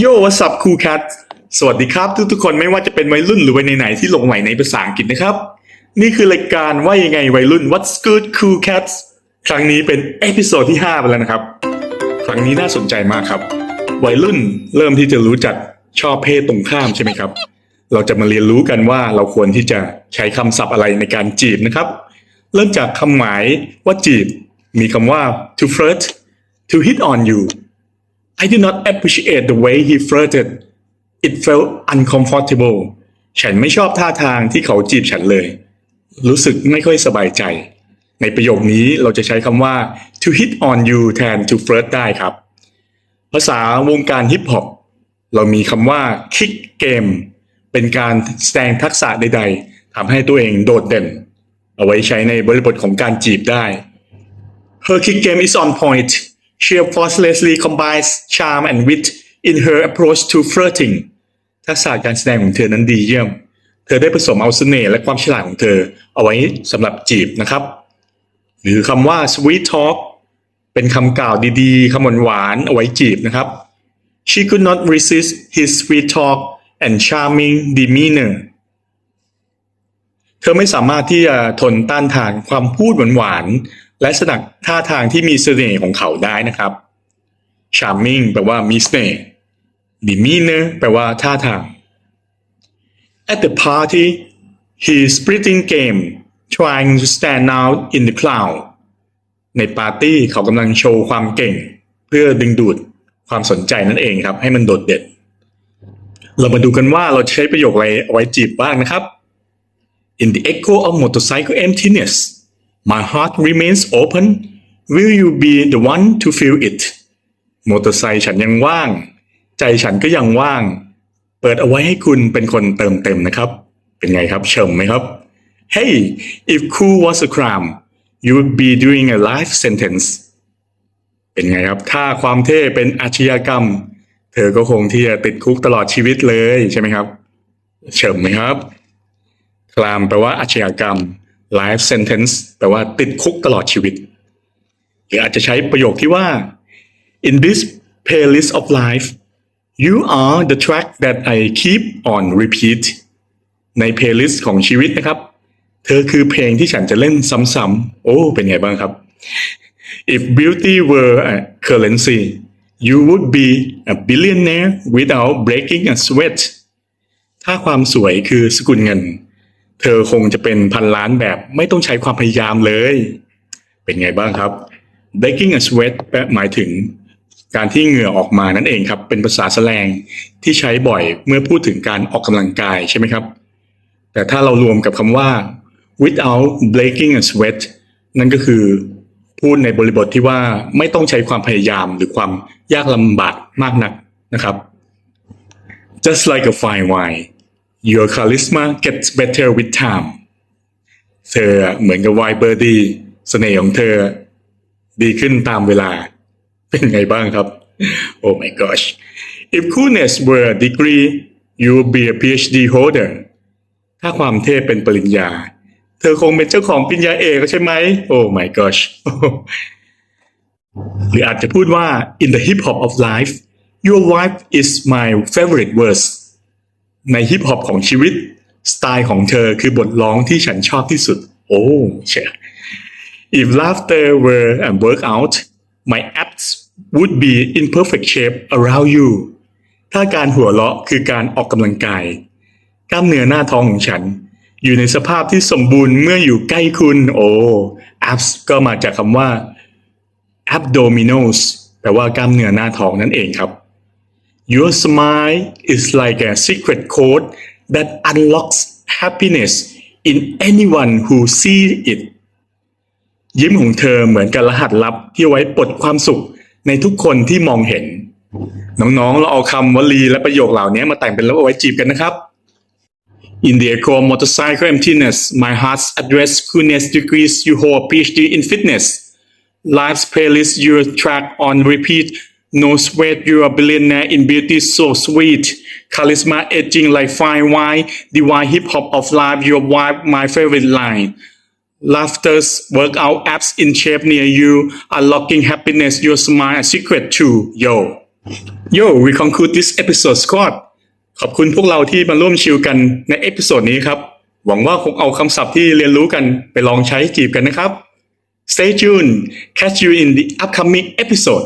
โย่วัสับคูแคทสวัสดีครับทุกทุกๆคนไม่ว่าจะเป็นวัยรุ่นหรือวัยไหนๆที่หลงใหม่ในภาษาอังกฤษนะครับ นี่คือรายการว่ายังไงวัยรุ่น What's Good Cool Cats ครั้งนี้เป็นเอพิโซดที่5ไปแล้วนะครับ ครั้งนี้น่าสนใจมากครับ วัยรุ่นเริ่มที่จะรู้จักชอบเพศตรงข้ามใช่ไหมครับ เราจะมาเรียนรู้กันว่าเราควรที่จะใช้คำศัพท์อะไรในการจีบนะครับ เริ่มจากคำหมายว่าจีบ มีคำว่า to flirt to hit on you I did not appreciate the way he flirted. It felt uncomfortable. ฉันไม่ชอบท่าทางที่เขาจีบฉันเลย รู้สึกไม่ค่อยสบายใจ ในประโยคนี้เราจะใช้คำว่า to hit on you แทน to flirt ได้ครับ ภาษาวงการฮิปฮอปเรามีคำว่า kick game เป็นการแสดงทักษะใดๆทำให้ตัวเองโดดเด่น เอาไว้ใช้ในบริบทของการจีบได้ Her kick game is on point. She effortlessly combines charm and wit in her approach to flirting. ทักษะการแสดงของเธอนั้นดีเยี่ยม เธอได้ผสมเอาเสน่ห์และความฉลาดของเธอ เอาไว้สำหรับจีบนะครับ หรือคำว่า sweet talk เป็นคำกล่าวดีๆคำหวานๆเอาไว้จีบนะครับ She could not resist his sweet talk and charming demeanor เธอไม่สามารถที่จะทนต้านทานความพูดหวานๆ และสนักท่าทางที่มีเสน่ห์ของเขาได้นะครับ charming แปลว่ามีเสน่ห์ demeanor แปลว่าท่าทาง At the party he is splitting game trying to stand out in the crowd ในปาร์ตี้เขากำลังโชว์ความเก่ง เพื่อดึงดูดความสนใจนั่นเองครับ ให้มันโดดเด่น เรามาดูกันว่าเราใช้ประโยคอะไรเอาไว้จีบบ้างนะครับ In the echo of motorcycle emptiness, my heart remains open. Will you be the one to fill it? มอเตอร์ไซค์ฉันยังว่าง ใจฉันก็ยังว่าง เปิดเอาไว้ให้คุณเป็นคนเติมเต็มนะครับ เป็นไงครับเชิมไหมครับ Hey if cool was a crime you would be doing a life sentence เป็นไงครับ ถ้าความเท่เป็นอาชญากรรม เธอก็คงที่จะติดคุกตลอดชีวิตเลยใช่ไหมครับ เฉิมไหมครับ คลามแปลว่าอาชญากรรม life sentence แปลว่าติดคุกตลอดชีวิต หรืออาจจะใช้ประโยคที่ว่า in this playlist of life you are the track that I keep on repeat ใน playlist ของชีวิตนะครับ เธอคือเพลงที่ฉันจะเล่นซ้ำๆ โอ้ เป็นไงบ้างครับ if beauty were a currency you would be a billionaire without breaking a sweat ถ้าความสวยคือสกุลเงิน เธอคงจะเป็นพันล้านแบบไม่ต้องใช้ความพยายามเลย เป็นไงบ้างครับ breaking a sweat แปลหมายถึงการที่เหงื่อออกมานั่นเองครับ เป็นภาษาแสลงที่ใช้บ่อยเมื่อพูดถึงการออกกำลังกายใช่ไหมครับ แต่ถ้าเรารวมกับคำว่า without breaking a sweat นั่นก็คือ พูดในบริบทที่ว่าไม่ต้องใช้ความพยายามหรือความยากลำบากมากนักนะครับ just like a fine wine your charisma gets better with time เธอเหมือนกับไวเบอร์ดี้เสน่ห์ของเธอ ดีขึ้นตามเวลา เป็นไงบ้างครับ Oh my gosh if coolness were a degree you would be a PhD holder ถ้าความเท่เป็นปริญญา เธอคงเป็นเจ้าของปริญญาเอกใช่ไหม Oh my gosh หรืออาจจะพูดว่า in the hip hop of life your wife is my favorite verse ในฮิปฮอปของชีวิต สไตล์ของเธอคือบทร้องที่ฉันชอบที่สุด โอ้เชีย If laughter were a workout my abs would be in perfect shape around you ถ้าการหัวเราะคือการออกกำลังกาย กล้ามเนื้อหน้าท้องของฉัน อยู่ในสภาพที่สมบูรณ์เมื่ออยู่ใกล้คุณ โอ้ abs ก็มาจากคำว่า abdominals แปลว่ากล้ามเนื้อหน้าท้องนั่นเองครับ Your smile is like a secret code that unlocks happiness in anyone who sees it ยิ้มของเธอเหมือนกับรหัสลับที่ไว้ปลดความสุขในทุกคนที่มองเห็น น้องๆ เราเอาคำวลีและประโยคเหล่านี้มาแต่งเป็นแล้วเอาไว้จีบกันนะครับ In the echo of motorcycle emptiness, my heart's address coolness degrees you hold PhD in fitness. Life's playlist your track on repeat. No sweat, you're a billionaire in beauty so sweet. Charisma aging like fine wine. Divine hip hop of life, your wife, my favorite line. Laughter's workout apps in shape near you. Unlocking happiness, your smile a secret too. Yo. Yo we conclude this episode squad ขอบคุณพวกเราที่มาร่วมชิลกันในเอพิโซดนี้ครับ หวังว่าคงเอาคำศัพท์ที่เรียนรู้กันไปลองใช้จีบกันนะครับ Stay tuned catch you in the upcoming episode